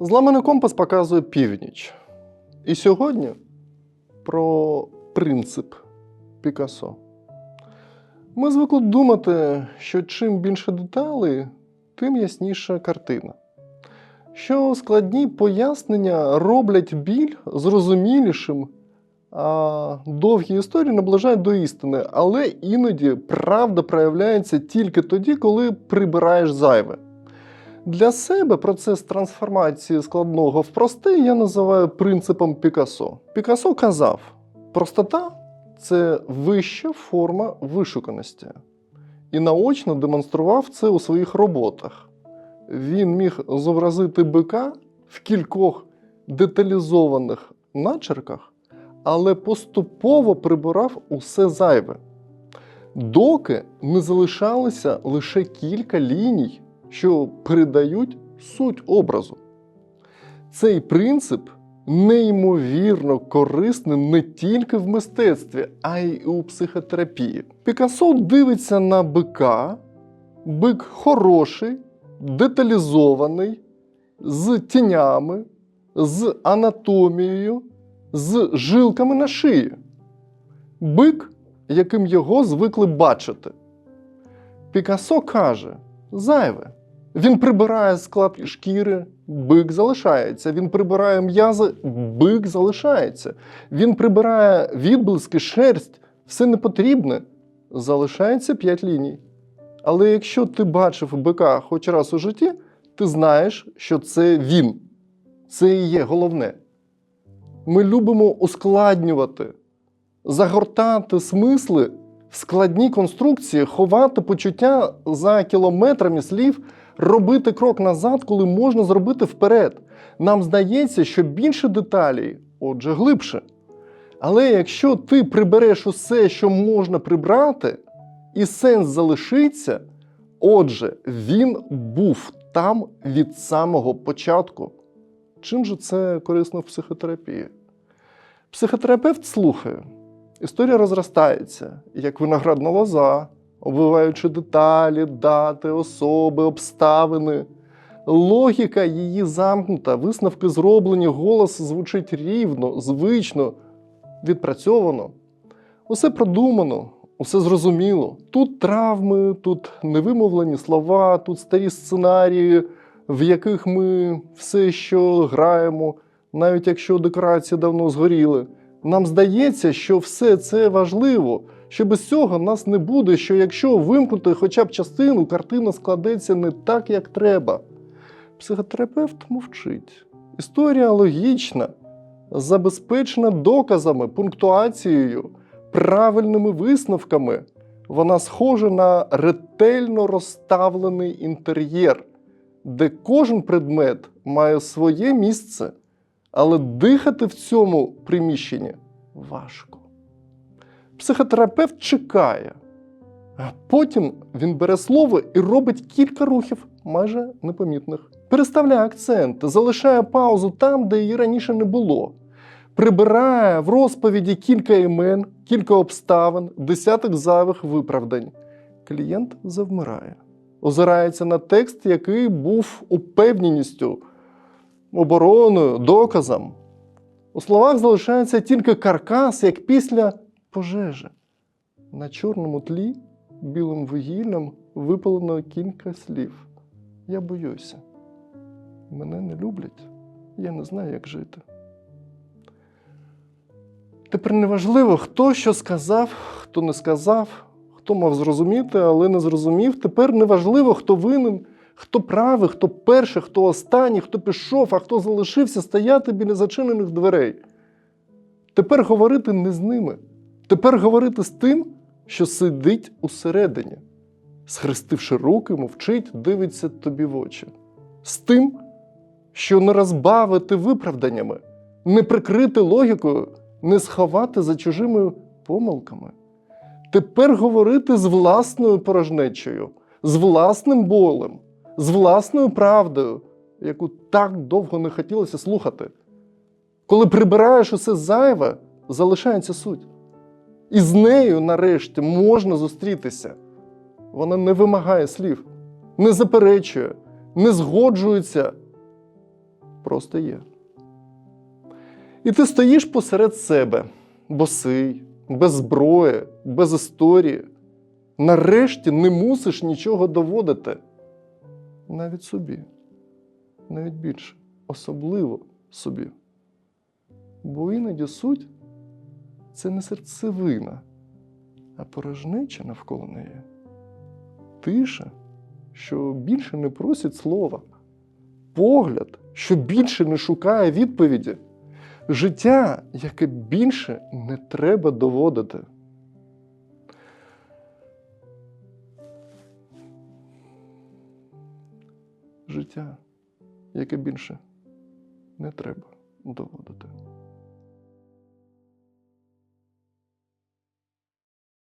Зламаний компас показує північ. І сьогодні про принцип Пікассо. Ми звикли думати, що чим більше деталей, тим ясніша картина. Що складні пояснення роблять біль зрозумілішим, а довгі історії наближають до істини. Але іноді правда проявляється тільки тоді, коли прибираєш зайве. Для себе процес трансформації складного в простий я називаю принципом Пікассо. Пікассо казав: простота це вища форма вишуканості. І наочно демонстрував це у своїх роботах. Він міг зобразити бика в кількох деталізованих начерках, але поступово прибирав усе зайве. Доки не залишалося лише кілька ліній, що передають суть образу. Цей принцип неймовірно корисний не тільки в мистецтві, а й у психотерапії. Пікассо дивиться на бика, бик хороший, деталізований, з тінями, з анатомією, з жилками на шиї. Бик, яким його звикли бачити. Пікассо каже: зайве. Він прибирає склад шкіри, бик залишається. Він прибирає м'язи, бик залишається. Він прибирає відблиски, шерсть, все непотрібне. Залишається п'ять ліній. Але якщо ти бачив бика хоч раз у житті, ти знаєш, що це він. Це і є головне. Ми любимо ускладнювати, загортати смисли в складні конструкції, ховати почуття за кілометрами слів, робити крок назад, коли можна зробити вперед. Нам здається, що більше деталей, отже, глибше. Але якщо ти прибереш усе, що можна прибрати, і сенс залишиться, отже, він був там від самого початку. Чим же це корисно в психотерапії? Психотерапевт слухає. Історія розростається, як виноградна лоза, обвиваючи деталі, дати, особи, обставини. Логіка її замкнута, висновки зроблені, голос звучить рівно, звично, відпрацьовано. Усе продумано, усе зрозуміло. Тут травми, тут невимовлені слова, тут старі сценарії, в яких ми все що граємо, навіть якщо декорації давно згоріли. Нам здається, що все це важливо, що без цього нас не буде, що якщо вимкнути хоча б частину, картина складеться не так, як треба. Психотерапевт мовчить. Історія логічна, забезпечена доказами, пунктуацією, правильними висновками. Вона схожа на ретельно розставлений інтер'єр, де кожен предмет має своє місце, але дихати в цьому приміщенні важко. Психотерапевт чекає, потім він бере слово і робить кілька рухів, майже непомітних. Переставляє акценти, залишає паузу там, де її раніше не було. Прибирає в розповіді кілька імен, кілька обставин, десяток зайвих виправдань. Клієнт завмирає, озирається на текст, який був упевненістю, обороною, доказом. У словах залишається тільки каркас, як після пожежі. На чорному тлі білим вугіллям випалено кілька слів. Я боюся. Мене не люблять, я не знаю, як жити. Тепер неважливо, хто що сказав, хто не сказав, хто мав зрозуміти, але не зрозумів. Тепер неважливо, хто винен, хто правий, хто перший, хто останній, хто пішов, а хто залишився стояти біля зачинених дверей. Тепер говорити не з ними. Тепер говорити з тим, що сидить усередині, схрестивши руки, мовчить, дивиться тобі в очі. З тим, що не розбавити виправданнями, не прикрити логікою, не сховати за чужими помилками. Тепер говорити з власною порожнечею, з власним болем, з власною правдою, яку так довго не хотілося слухати. Коли прибираєш усе зайве, залишається суть. І з нею, нарешті, можна зустрітися. Вона не вимагає слів, не заперечує, не згоджується, просто є. І ти стоїш посеред себе, босий, без зброї, без історії. Нарешті не мусиш нічого доводити. Навіть собі, навіть більше, особливо собі. Бо іноді суть це не серцевина, а порожнеча навколо неї. Тиша, що більше не просить слова, погляд, що більше не шукає відповіді, життя, яке більше не треба доводити. Життя, яке більше не треба доводити.